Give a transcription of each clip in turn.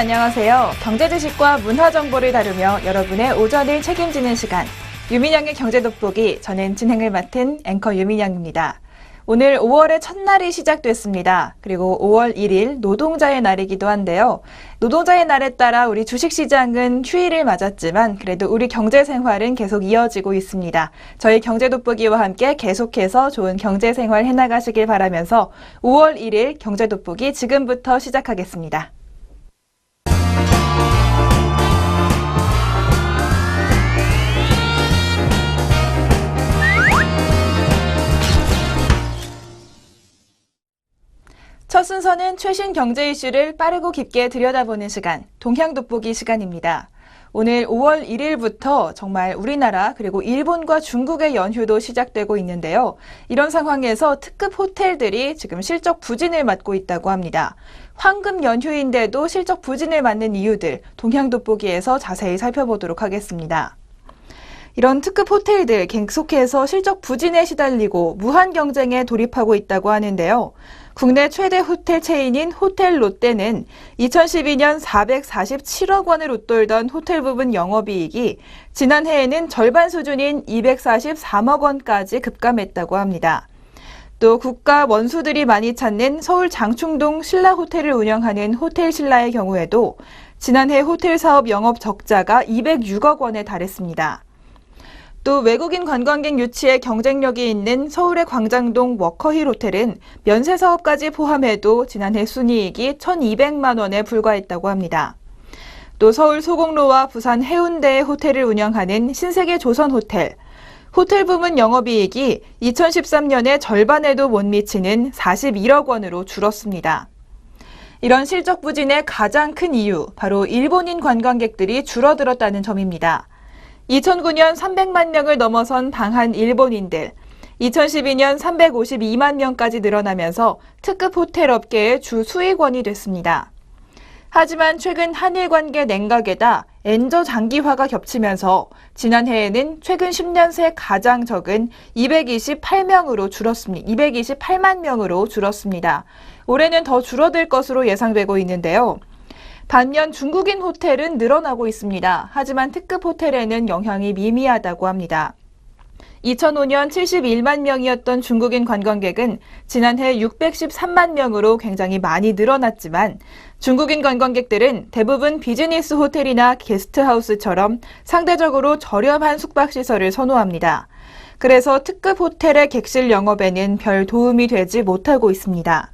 안녕하세요. 경제 지식과 문화 정보를 다루며 여러분의 오전을 책임지는 시간. 유민영의 경제 돋보기. 저는 진행을 맡은 앵커 유민영입니다. 오늘 5월의 첫날이 시작됐습니다. 그리고 5월 1일 노동자의 날이기도 한데요. 노동자의 날에 따라 우리 주식시장은 휴일을 맞았지만 그래도 우리 경제 생활은 계속 이어지고 있습니다. 저희 경제 돋보기와 함께 계속해서 좋은 경제 생활 해나가시길 바라면서 5월 1일 경제 돋보기 지금부터 시작하겠습니다. 첫 순서는 최신 경제 이슈를 빠르고 깊게 들여다보는 시간, 동향 돋보기 시간입니다. 오늘 5월 1일부터 정말 우리나라 그리고 일본과 중국의 연휴도 시작되고 있는데요. 이런 상황에서 특급 호텔들이 지금 실적 부진을 맞고 있다고 합니다. 황금 연휴인데도 실적 부진을 맞는 이유들 동향 돋보기에서 자세히 살펴보도록 하겠습니다. 이런 특급 호텔들 계속해서 실적 부진에 시달리고 무한 경쟁에 돌입하고 있다고 하는데요. 국내 최대 호텔 체인인 호텔 롯데는 2012년 447억 원을 웃돌던 호텔 부분 영업이익이 지난해에는 절반 수준인 243억 원까지 급감했다고 합니다. 또 국가 원수들이 많이 찾는 서울 장충동 신라 호텔을 운영하는 호텔 신라의 경우에도 지난해 호텔 사업 영업 적자가 206억 원에 달했습니다. 또 외국인 관광객 유치에 경쟁력이 있는 서울의 광장동 워커힐 호텔은 면세 사업까지 포함해도 지난해 순이익이 1,200만 원에 불과했다고 합니다. 또 서울 소공로와 부산 해운대의 호텔을 운영하는 신세계 조선 호텔, 호텔 부문 영업이익이 2013년의 절반에도 못 미치는 41억 원으로 줄었습니다. 이런 실적 부진의 가장 큰 이유, 바로 일본인 관광객들이 줄어들었다는 점입니다. 2009년 300만 명을 넘어선 방한 일본인들, 2012년 352만 명까지 늘어나면서 특급 호텔 업계의 주 수익원이 됐습니다. 하지만 최근 한일 관계 냉각에다 엔저 장기화가 겹치면서 지난해에는 최근 10년 새 가장 적은 228명으로 줄었습니다. 228만 명으로 줄었습니다. 올해는 더 줄어들 것으로 예상되고 있는데요. 반면 중국인 호텔은 늘어나고 있습니다. 하지만 특급 호텔에는 영향이 미미하다고 합니다. 2005년 71만 명이었던 중국인 관광객은 지난해 613만 명으로 굉장히 많이 늘어났지만 중국인 관광객들은 대부분 비즈니스 호텔이나 게스트하우스처럼 상대적으로 저렴한 숙박시설을 선호합니다. 그래서 특급 호텔의 객실 영업에는 별 도움이 되지 못하고 있습니다.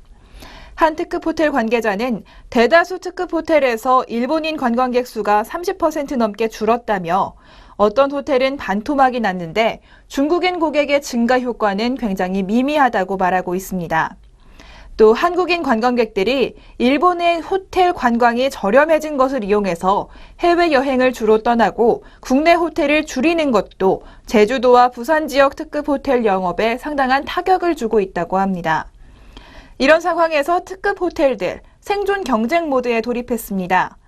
한 특급 호텔 관계자는 대다수 특급 호텔에서 일본인 관광객 수가 30% 넘게 줄었다며 어떤 호텔은 반토막이 났는데 중국인 고객의 증가 효과는 굉장히 미미하다고 말하고 있습니다. 또 한국인 관광객들이 일본의 호텔 관광이 저렴해진 것을 이용해서 해외 여행을 주로 떠나고 국내 호텔을 줄이는 것도 제주도와 부산 지역 특급 호텔 영업에 상당한 타격을 주고 있다고 합니다. 이런 상황에서 특급 호텔들 생존 경쟁 모드에 돌입했습니다.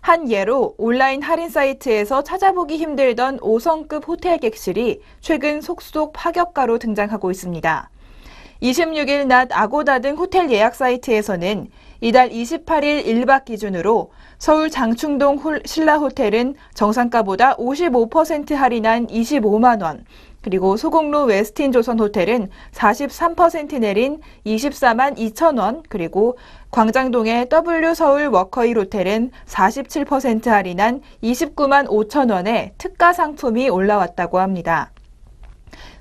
한 예로 온라인 할인 사이트에서 찾아보기 힘들던 5성급 호텔 객실이 최근 속속 파격가로 등장하고 있습니다. 26일 낮 아고다 등 호텔 예약 사이트에서는 이달 28일 1박 기준으로 서울 장충동 신라 호텔은 정상가보다 55% 할인한 25만 원, 그리고 소공로 웨스틴 조선 호텔은 43% 내린 24만 2천 원, 그리고 광장동의 W 서울 워커힐 호텔은 47% 할인한 29만 5천 원에 특가 상품이 올라왔다고 합니다.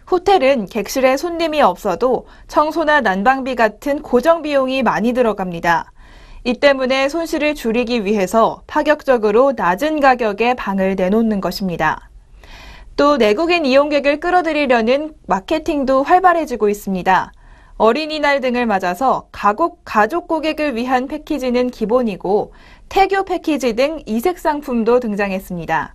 호텔은 객실에 손님이 없어도 청소나 난방비 같은 고정 비용이 많이 들어갑니다. 이 때문에 손실을 줄이기 위해서 파격적으로 낮은 가격에 방을 내놓는 것입니다. 또 내국인 이용객을 끌어들이려는 마케팅도 활발해지고 있습니다. 어린이날 등을 맞아서 가족, 가족 고객을 위한 패키지는 기본이고 태교 패키지 등 이색 상품도 등장했습니다.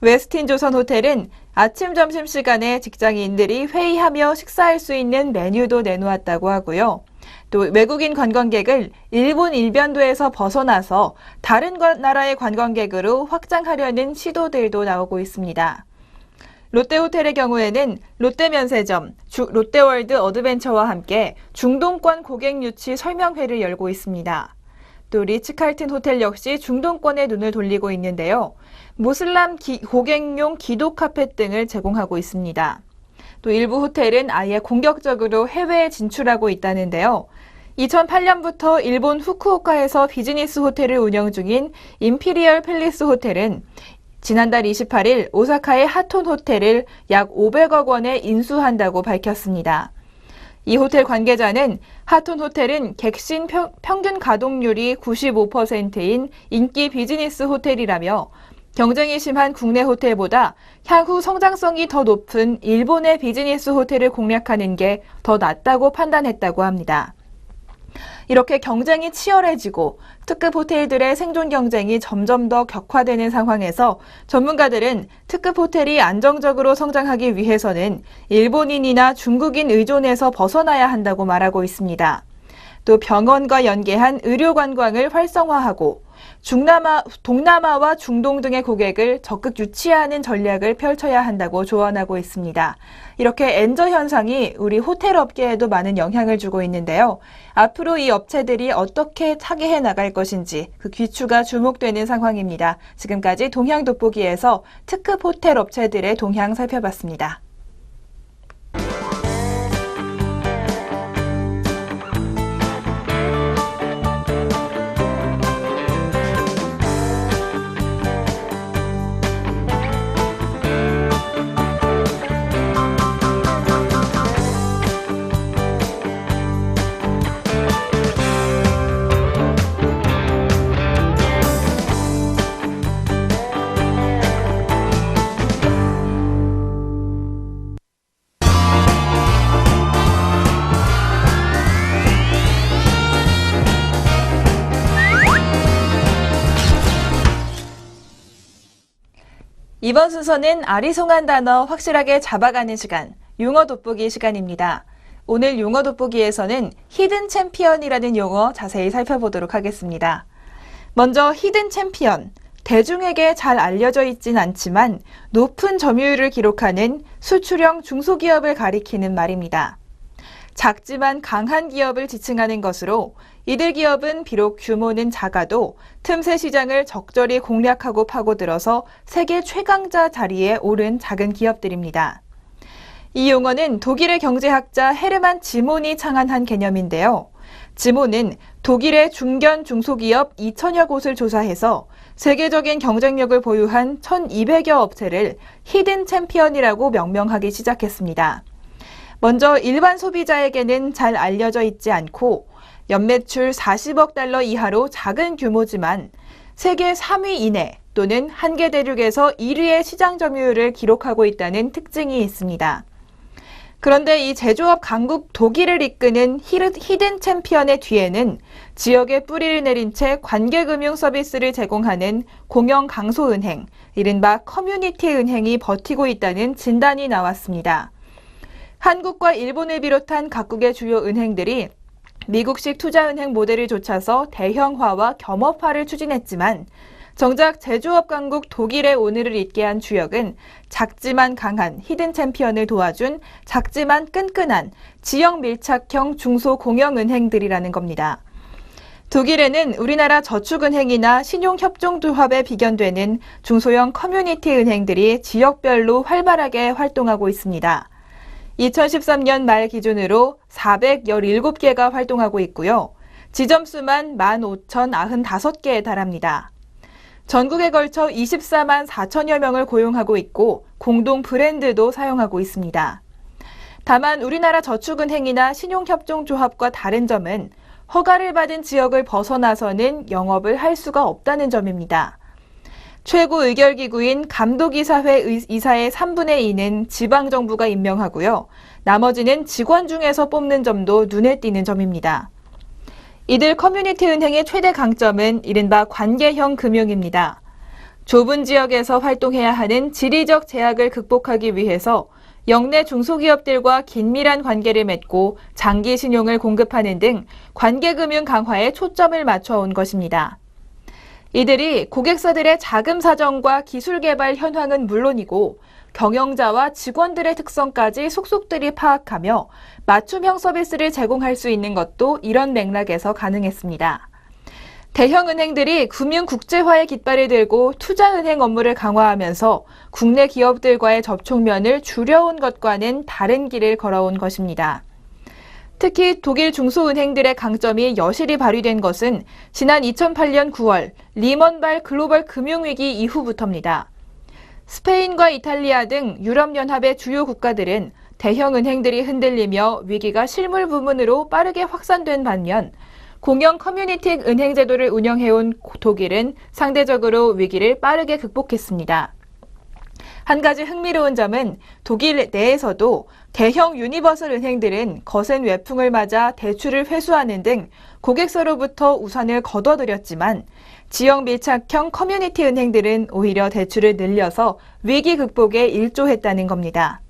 웨스틴 조선 호텔은 아침 점심 시간에 직장인들이 회의하며 식사할 수 있는 메뉴도 내놓았다고 하고요. 또 외국인 관광객을 일본 일변도에서 벗어나서 다른 나라의 관광객으로 확장하려는 시도들도 나오고 있습니다. 롯데호텔의 경우에는 롯데면세점, 롯데월드 어드벤처와 함께 중동권 고객 유치 설명회를 열고 있습니다. 또 리츠칼튼 호텔 역시 중동권에 눈을 돌리고 있는데요. 모슬람 기- 고객용 기도 카펫 등을 제공하고 있습니다. 또 일부 호텔은 아예 공격적으로 해외에 진출하고 있다는데요. 2008년부터 일본 후쿠오카에서 비즈니스 호텔을 운영 중인 임피리얼 팰리스 호텔은 지난달 28일 오사카의 하톤 호텔을 약 500억 원에 인수한다고 밝혔습니다. 이 호텔 관계자는 하톤 호텔은 객실 평, 평균 가동률이 95%인 인기 비즈니스 호텔이라며 경쟁이 심한 국내 호텔보다 향후 성장성이 더 높은 일본의 비즈니스 호텔을 공략하는 게 더 낫다고 판단했다고 합니다. 이렇게 경쟁이 치열해지고 특급 호텔들의 생존 경쟁이 점점 더 격화되는 상황에서 전문가들은 특급 호텔이 안정적으로 성장하기 위해서는 일본인이나 중국인 의존에서 벗어나야 한다고 말하고 있습니다. 또 병원과 연계한 의료 관광을 활성화하고 중남아, 동남아와 중동 등의 고객을 적극 유치하는 전략을 펼쳐야 한다고 조언하고 있습니다. 이렇게 엔저 현상이 우리 호텔 업계에도 많은 영향을 주고 있는데요. 앞으로 이 업체들이 어떻게 타개해 나갈 것인지 그 귀추가 주목되는 상황입니다. 지금까지 동향 돋보기에서 특급 호텔 업체들의 동향 살펴봤습니다. 이번 순서는 아리송한 단어 확실하게 잡아가는 시간, 용어 돋보기 시간입니다. 오늘 용어 돋보기에서는 히든 챔피언이라는 용어 자세히 살펴보도록 하겠습니다. 먼저 히든 챔피언, 대중에게 잘 알려져 있진 않지만 높은 점유율을 기록하는 수출형 중소기업을 가리키는 말입니다. 작지만 강한 기업을 지칭하는 것으로 이들 기업은 비록 규모는 작아도 틈새 시장을 적절히 공략하고 파고들어서 세계 최강자 자리에 오른 작은 기업들입니다. 이 용어는 독일의 경제학자 헤르만 지몬이 창안한 개념인데요. 지몬은 독일의 중견 중소기업 2천여 곳을 조사해서 세계적인 경쟁력을 보유한 1,200여 업체를 히든 챔피언이라고 명명하기 시작했습니다. 먼저 일반 소비자에게는 잘 알려져 있지 않고 연매출 40억 달러 이하로 작은 규모지만 세계 3위 이내 또는 한계 대륙에서 1위의 시장 점유율을 기록하고 있다는 특징이 있습니다. 그런데 이 제조업 강국 독일을 이끄는 히든 챔피언의 뒤에는 지역에 뿌리를 내린 채 관계금융 서비스를 제공하는 공영 강소은행, 이른바 커뮤니티 은행이 버티고 있다는 진단이 나왔습니다. 한국과 일본을 비롯한 각국의 주요 은행들이 미국식 투자은행 모델을 좇아서 대형화와 겸업화를 추진했지만 정작 제조업 강국 독일의 오늘을 잇게 한 주역은 작지만 강한 히든 챔피언을 도와준 작지만 끈끈한 지역 밀착형 중소공영은행들이라는 겁니다. 독일에는 우리나라 저축은행이나 신용협동조합에 비견되는 중소형 커뮤니티 은행들이 지역별로 활발하게 활동하고 있습니다. 2013년 말 기준으로 417개가 활동하고 있고요. 지점수만 15,095개에 달합니다. 전국에 걸쳐 24만 4천여 명을 고용하고 있고 공동 브랜드도 사용하고 있습니다. 다만 우리나라 저축은행이나 신용협동조합과 다른 점은 허가를 받은 지역을 벗어나서는 영업을 할 수가 없다는 점입니다. 최고 의결기구인 감독이사회 이사의 3분의 2는 지방정부가 임명하고요. 나머지는 직원 중에서 뽑는 점도 눈에 띄는 점입니다. 이들 커뮤니티 은행의 최대 강점은 이른바 관계형 금융입니다. 좁은 지역에서 활동해야 하는 지리적 제약을 극복하기 위해서 영내 중소기업들과 긴밀한 관계를 맺고 장기 신용을 공급하는 등 관계금융 강화에 초점을 맞춰온 것입니다. 이들이 고객사들의 자금 사정과 기술 개발 현황은 물론이고 경영자와 직원들의 특성까지 속속들이 파악하며 맞춤형 서비스를 제공할 수 있는 것도 이런 맥락에서 가능했습니다. 대형 은행들이 금융 국제화의 깃발을 들고 투자 은행 업무를 강화하면서 국내 기업들과의 접촉면을 줄여온 것과는 다른 길을 걸어온 것입니다. 특히 독일 중소은행들의 강점이 여실히 발휘된 것은 지난 2008년 9월 리먼발 글로벌 금융위기 이후부터입니다. 스페인과 이탈리아 등 유럽연합의 주요 국가들은 대형 은행들이 흔들리며 위기가 실물 부문으로 빠르게 확산된 반면 공영 커뮤니티 은행 제도를 운영해온 독일은 상대적으로 위기를 빠르게 극복했습니다. 한 가지 흥미로운 점은 독일 내에서도 대형 유니버설 은행들은 거센 외풍을 맞아 대출을 회수하는 등 고객서로부터 우산을 거둬들였지만 지역 밀착형 커뮤니티 은행들은 오히려 대출을 늘려서 위기 극복에 일조했다는 겁니다.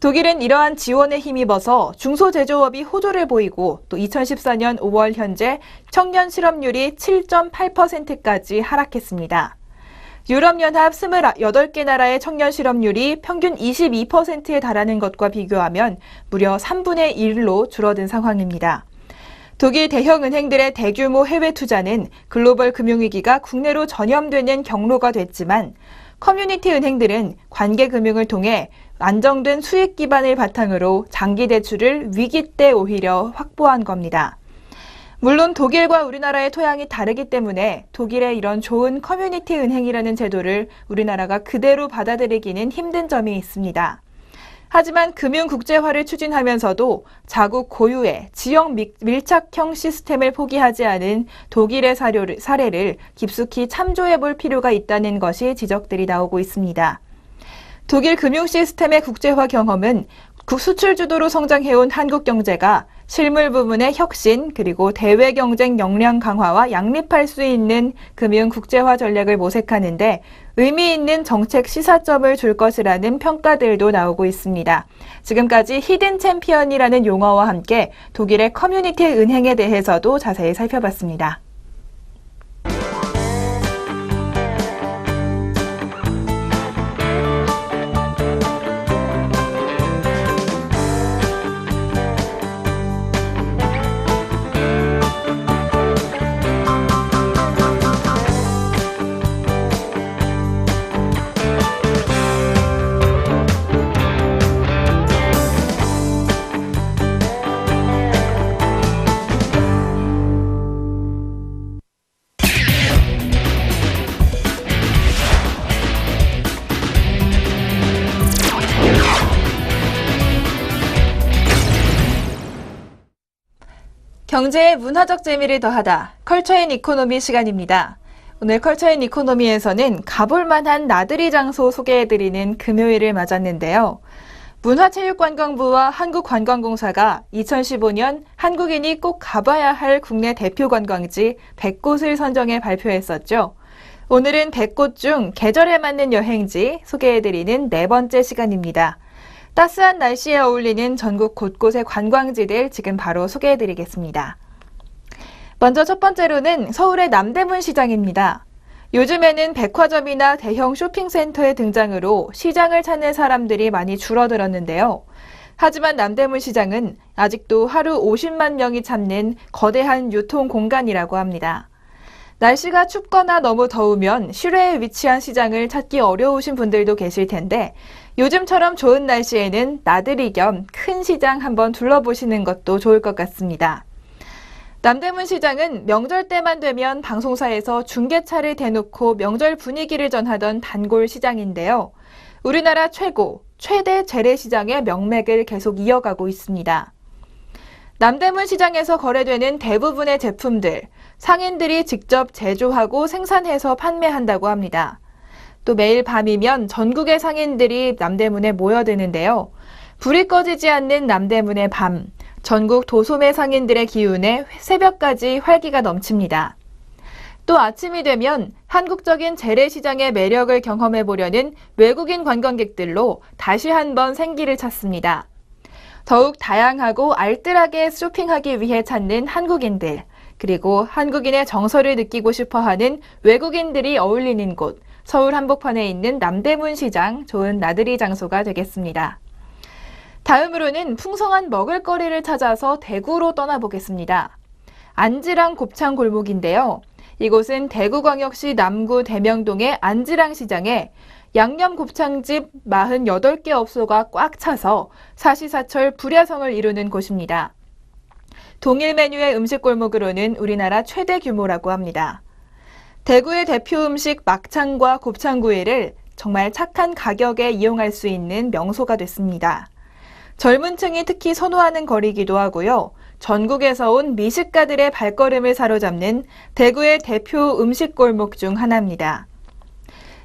독일은 이러한 지원에 힘입어서 중소제조업이 호조를 보이고 또 2014년 5월 현재 청년 실업률이 7.8%까지 하락했습니다. 유럽연합 28개 나라의 청년 실업률이 평균 22%에 달하는 것과 비교하면 무려 3분의 1로 줄어든 상황입니다. 독일 대형 은행들의 대규모 해외 투자는 글로벌 금융위기가 국내로 전염되는 경로가 됐지만 커뮤니티 은행들은 관계 금융을 통해 안정된 수익 기반을 바탕으로 장기 대출을 위기 때 오히려 확보한 겁니다. 물론 독일과 우리나라의 토양이 다르기 때문에 독일의 이런 좋은 커뮤니티 은행이라는 제도를 우리나라가 그대로 받아들이기는 힘든 점이 있습니다. 하지만 금융 국제화를 추진하면서도 자국 고유의 지역 밀착형 시스템을 포기하지 않은 독일의 사료를, 사례를 깊숙이 참조해 볼 필요가 있다는 것이 지적들이 나오고 있습니다. 독일 금융 시스템의 국제화 경험은 수출 주도로 성장해온 한국 경제가 실물 부분의 혁신 그리고 대외 경쟁 역량 강화와 양립할 수 있는 금융 국제화 전략을 모색하는데 의미 있는 정책 시사점을 줄 것이라는 평가들도 나오고 있습니다. 지금까지 히든 챔피언이라는 용어와 함께 독일의 커뮤니티 은행에 대해서도 자세히 살펴봤습니다. 경제의 문화적 재미를 더하다. 컬처앤 이코노미 시간입니다. 오늘 컬처앤 이코노미에서는 가볼 만한 나들이 장소 소개해드리는 금요일을 맞았는데요. 문화체육관광부와 한국관광공사가 2015년 한국인이 꼭 가봐야 할 국내 대표 관광지 100곳을 선정해 발표했었죠. 오늘은 100곳 중 계절에 맞는 여행지 소개해드리는 네 번째 시간입니다. 따스한 날씨에 어울리는 전국 곳곳의 관광지들 지금 바로 소개해드리겠습니다. 먼저 첫 번째로는 서울의 남대문 시장입니다. 요즘에는 백화점이나 대형 쇼핑센터의 등장으로 시장을 찾는 사람들이 많이 줄어들었는데요. 하지만 남대문 시장은 아직도 하루 50만 명이 찾는 거대한 유통 공간이라고 합니다. 날씨가 춥거나 너무 더우면 실외에 위치한 시장을 찾기 어려우신 분들도 계실 텐데 요즘처럼 좋은 날씨에는 나들이 겸 큰 시장 한번 둘러보시는 것도 좋을 것 같습니다. 남대문 시장은 명절 때만 되면 방송사에서 중계차를 대놓고 명절 분위기를 전하던 단골 시장인데요. 우리나라 최고, 최대 재래시장의 명맥을 계속 이어가고 있습니다. 남대문 시장에서 거래되는 대부분의 제품들, 상인들이 직접 제조하고 생산해서 판매한다고 합니다. 또 매일 밤이면 전국의 상인들이 남대문에 모여드는데요. 불이 꺼지지 않는 남대문의 밤, 전국 도소매 상인들의 기운에 새벽까지 활기가 넘칩니다. 또 아침이 되면 한국적인 재래시장의 매력을 경험해 보려는 외국인 관광객들로 다시 한번 생기를 찾습니다. 더욱 다양하고 알뜰하게 쇼핑하기 위해 찾는 한국인들, 그리고 한국인의 정서를 느끼고 싶어 하는 외국인들이 어울리는 곳, 서울 한복판에 있는 남대문 시장 좋은 나들이 장소가 되겠습니다. 다음으로는 풍성한 먹을거리를 찾아서 대구로 떠나보겠습니다. 안지랑 곱창 골목인데요. 이곳은 대구광역시 남구 대명동의 안지랑 시장에 양념 곱창집 48개 업소가 꽉 차서 사시사철 불야성을 이루는 곳입니다. 동일 메뉴의 음식 골목으로는 우리나라 최대 규모라고 합니다. 대구의 대표 음식 막창과 곱창구이를 정말 착한 가격에 이용할 수 있는 명소가 됐습니다. 젊은 층이 특히 선호하는 거리이기도 하고요. 전국에서 온 미식가들의 발걸음을 사로잡는 대구의 대표 음식 골목 중 하나입니다.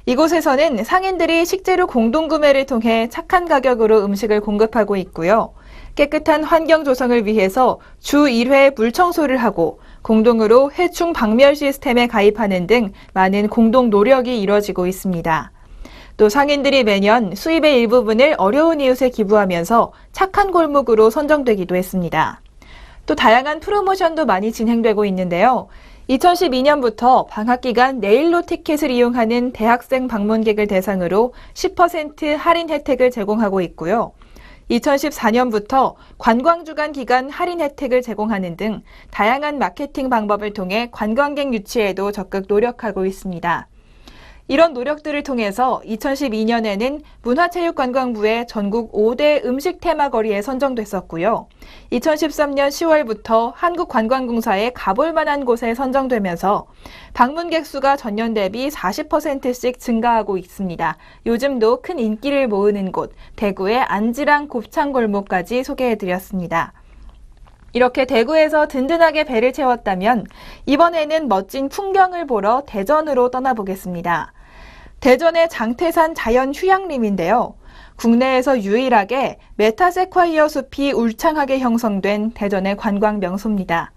이곳에서는 상인들이 식재료 공동구매를 통해 착한 가격으로 음식을 공급하고 있고요. 깨끗한 환경 조성을 위해서 주 1회 물 청소를 하고 공동으로 해충 박멸 시스템에 가입하는 등 많은 공동 노력이 이뤄지고 있습니다. 또 상인들이 매년 수입의 일부분을 어려운 이웃에 기부하면서 착한 골목으로 선정되기도 했습니다. 또 다양한 프로모션도 많이 진행되고 있는데요. 2012년부터 방학 기간 네일로 티켓을 이용하는 대학생 방문객을 대상으로 10% 할인 혜택을 제공하고 있고요. 2014년부터 관광 주간 기간 할인 혜택을 제공하는 등 다양한 마케팅 방법을 통해 관광객 유치에도 적극 노력하고 있습니다. 이런 노력들을 통해서 2012년에는 문화체육관광부의 전국 5대 음식 테마거리에 선정됐었고요. 2013년 10월부터 한국관광공사에 가볼 만한 곳에 선정되면서 방문객 수가 전년 대비 40%씩 증가하고 있습니다. 요즘도 큰 인기를 모으는 곳, 대구의 안지랑 곱창골목까지 소개해드렸습니다. 이렇게 대구에서 든든하게 배를 채웠다면 이번에는 멋진 풍경을 보러 대전으로 떠나보겠습니다. 대전의 장태산 자연휴양림인데요. 국내에서 유일하게 메타세콰이어 숲이 울창하게 형성된 대전의 관광 명소입니다.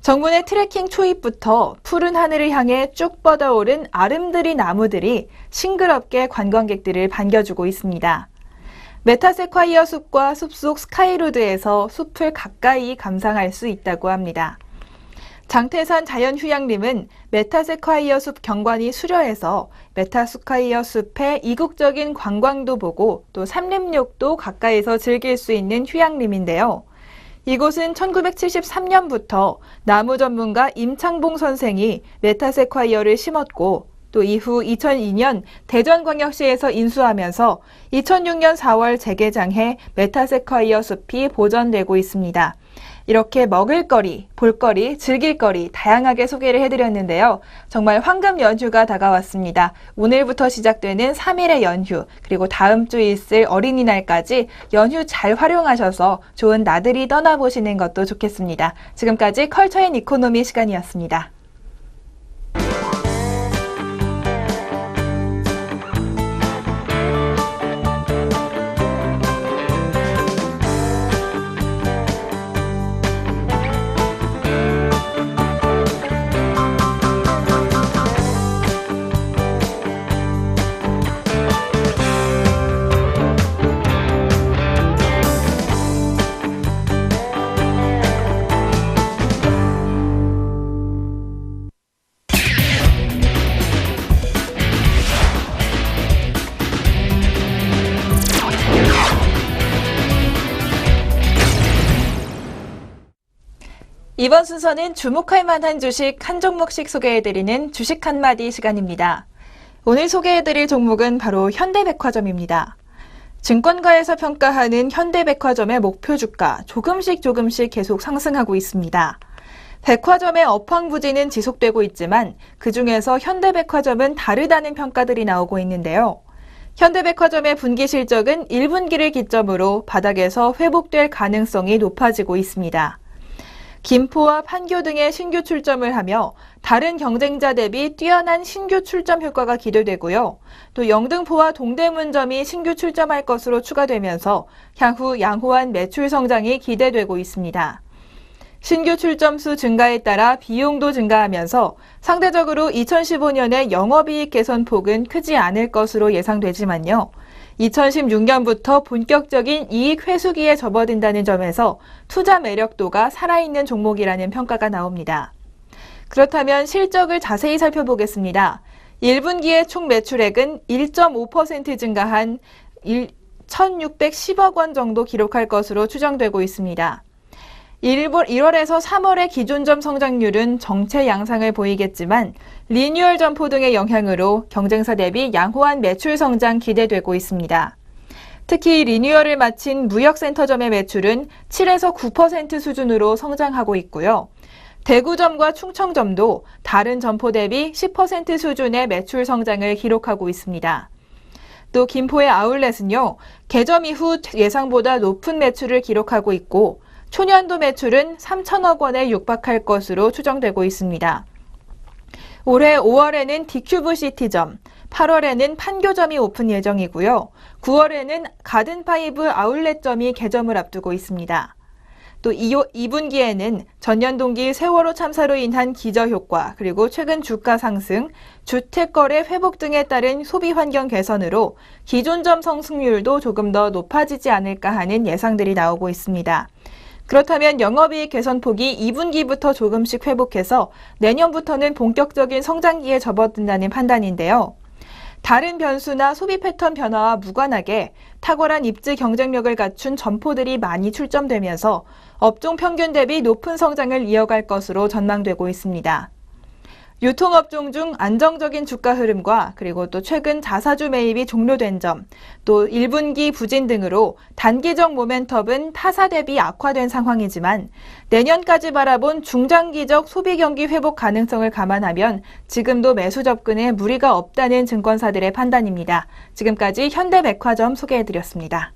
정문의 트레킹 초입부터 푸른 하늘을 향해 쭉 뻗어오른 아름드리 나무들이 싱그럽게 관광객들을 반겨주고 있습니다. 메타세콰이어 숲과 숲속 스카이로드에서 숲을 가까이 감상할 수 있다고 합니다. 장태산 자연휴양림은 메타세콰이어 숲 경관이 수려해서 메타스콰이어 숲의 이국적인 관광도 보고 또 산림욕도 가까이서 즐길 수 있는 휴양림인데요. 이곳은 1973년부터 나무 전문가 임창봉 선생이 메타세콰이어를 심었고 또 이후 2002년 대전광역시에서 인수하면서 2006년 4월 재개장해 메타세콰이어 숲이 보존되고 있습니다. 이렇게 먹을거리, 볼거리, 즐길거리 다양하게 소개를 해드렸는데요. 정말 황금 연휴가 다가왔습니다. 오늘부터 시작되는 3일의 연휴, 그리고 다음 주 있을 어린이날까지 연휴 잘 활용하셔서 좋은 나들이 떠나보시는 것도 좋겠습니다. 지금까지 컬처 앤 이코노미 시간이었습니다. 이번 순서는 주목할 만한 주식 한 종목씩 소개해드리는 주식 한마디 시간입니다. 오늘 소개해드릴 종목은 바로 현대백화점입니다. 증권가에서 평가하는 현대백화점의 목표 주가 조금씩 조금씩 계속 상승하고 있습니다. 백화점의 업황부진은 지속되고 있지만 그 중에서 현대백화점은 다르다는 평가들이 나오고 있는데요. 현대백화점의 분기 실적은 1분기를 기점으로 바닥에서 회복될 가능성이 높아지고 있습니다. 김포와 판교 등의 신규 출점을 하며 다른 경쟁자 대비 뛰어난 신규 출점 효과가 기대되고요. 또 영등포와 동대문점이 신규 출점할 것으로 추가되면서 향후 양호한 매출 성장이 기대되고 있습니다. 신규 출점 수 증가에 따라 비용도 증가하면서 상대적으로 2015년의 영업이익 개선 폭은 크지 않을 것으로 예상되지만요. 2016년부터 본격적인 이익 회수기에 접어든다는 점에서 투자 매력도가 살아있는 종목이라는 평가가 나옵니다. 그렇다면 실적을 자세히 살펴보겠습니다. 1분기의 총 매출액은 1.5% 증가한 1,610억 원 정도 기록할 것으로 추정되고 있습니다. 1월, 1월에서 3월의 기존점 성장률은 정체 양상을 보이겠지만 리뉴얼 점포 등의 영향으로 경쟁사 대비 양호한 매출 성장 기대되고 있습니다. 특히 리뉴얼을 마친 무역센터점의 매출은 7에서 9% 수준으로 성장하고 있고요. 대구점과 충청점도 다른 점포 대비 10% 수준의 매출 성장을 기록하고 있습니다. 또 김포의 아울렛은요, 개점 이후 예상보다 높은 매출을 기록하고 있고, 초년도 매출은 3천억 원에 육박할 것으로 추정되고 있습니다. 올해 5월에는 디큐브 시티점, 8월에는 판교점이 오픈 예정이고요. 9월에는 가든파이브 아울렛점이 개점을 앞두고 있습니다. 또 2분기에는 전년 동기 세월호 참사로 인한 기저효과, 그리고 최근 주가 상승, 주택거래 회복 등에 따른 소비 환경 개선으로 기존점 성승률도 조금 더 높아지지 않을까 하는 예상들이 나오고 있습니다. 그렇다면 영업이익 개선 폭이 2분기부터 조금씩 회복해서 내년부터는 본격적인 성장기에 접어든다는 판단인데요. 다른 변수나 소비 패턴 변화와 무관하게 탁월한 입지 경쟁력을 갖춘 점포들이 많이 출점되면서 업종 평균 대비 높은 성장을 이어갈 것으로 전망되고 있습니다. 유통업종 중 안정적인 주가 흐름과 그리고 또 최근 자사주 매입이 종료된 점, 또 1분기 부진 등으로 단기적 모멘텀은 타사 대비 악화된 상황이지만 내년까지 바라본 중장기적 소비 경기 회복 가능성을 감안하면 지금도 매수 접근에 무리가 없다는 증권사들의 판단입니다. 지금까지 현대백화점 소개해드렸습니다.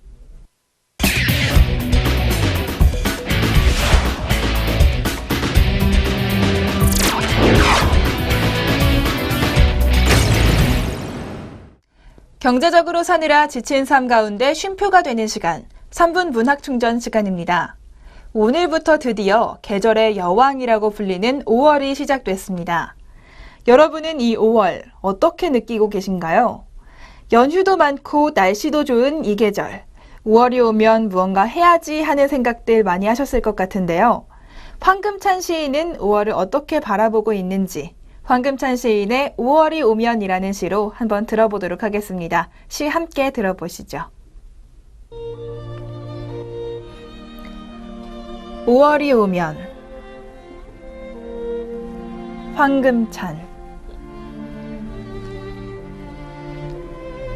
경제적으로 사느라 지친 삶 가운데 쉼표가 되는 시간, 3분 문학 충전 시간입니다. 오늘부터 드디어 계절의 여왕이라고 불리는 5월이 시작됐습니다. 여러분은 이 5월 어떻게 느끼고 계신가요? 연휴도 많고 날씨도 좋은 이 계절. 5월이 오면 무언가 해야지 하는 생각들 많이 하셨을 것 같은데요. 황금찬 시인은 5월을 어떻게 바라보고 있는지 황금찬 시인의 5월이 오면이라는 시로 한번 들어보도록 하겠습니다. 시 함께 들어보시죠. 5월이 오면 황금찬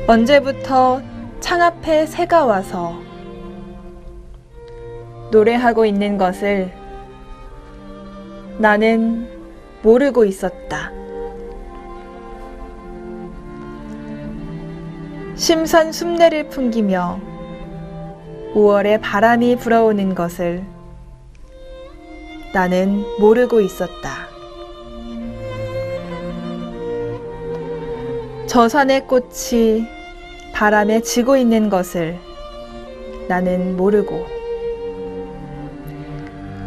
언제부터 창 앞에 새가 와서 노래하고 있는 것을 나는 모르고 있었다. 심산 숲내를 풍기며 5월에 바람이 불어오는 것을 나는 모르고 있었다. 저 산의 꽃이 바람에 지고 있는 것을 나는 모르고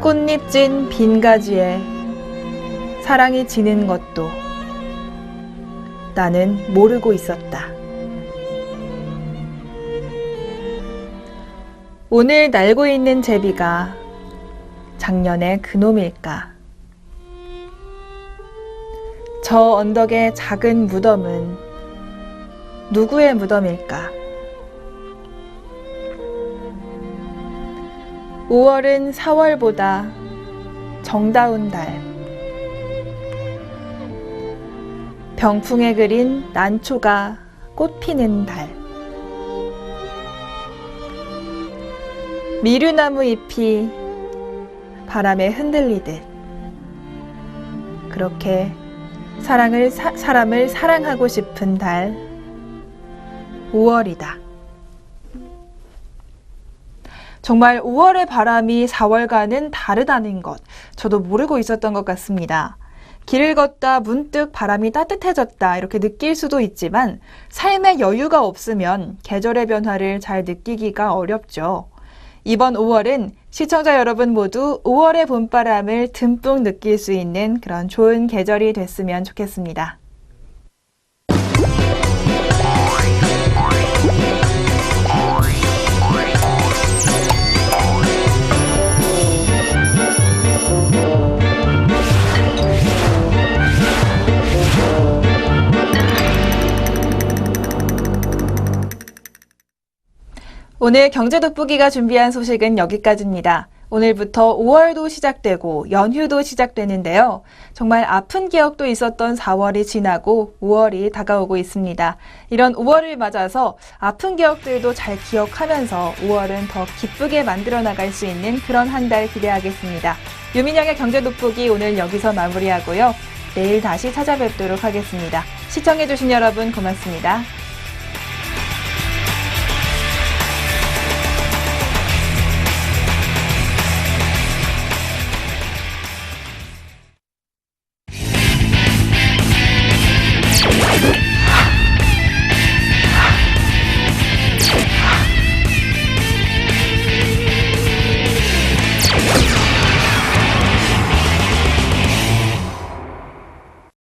꽃잎 진 빈 가지에 사랑이 지는 것도 나는 모르고 있었다. 오늘 날고 있는 제비가 작년의 그놈일까? 저 언덕의 작은 무덤은 누구의 무덤일까? 5월은 4월보다 정다운 달. 병풍에 그린 난초가 꽃피는 달. 미류나무 잎이 바람에 흔들리듯 그렇게 사랑을 사, 사람을 사랑하고 싶은 달 5월이다. 정말 5월의 바람이 4월과는 다르다는 것, 저도 모르고 있었던 것 같습니다. 길을 걷다 문득 바람이 따뜻해졌다 이렇게 느낄 수도 있지만 삶의 여유가 없으면 계절의 변화를 잘 느끼기가 어렵죠. 이번 5월은 시청자 여러분 모두 5월의 봄바람을 듬뿍 느낄 수 있는 그런 좋은 계절이 됐으면 좋겠습니다. 오늘 경제 돋보기가 준비한 소식은 여기까지입니다. 오늘부터 5월도 시작되고 연휴도 시작되는데요. 정말 아픈 기억도 있었던 4월이 지나고 5월이 다가오고 있습니다. 이런 5월을 맞아서 아픈 기억들도 잘 기억하면서 5월은 더 기쁘게 만들어 나갈 수 있는 그런 한 달 기대하겠습니다. 유민영의 경제 돋보기 오늘 여기서 마무리하고요. 내일 다시 찾아뵙도록 하겠습니다. 시청해주신 여러분 고맙습니다.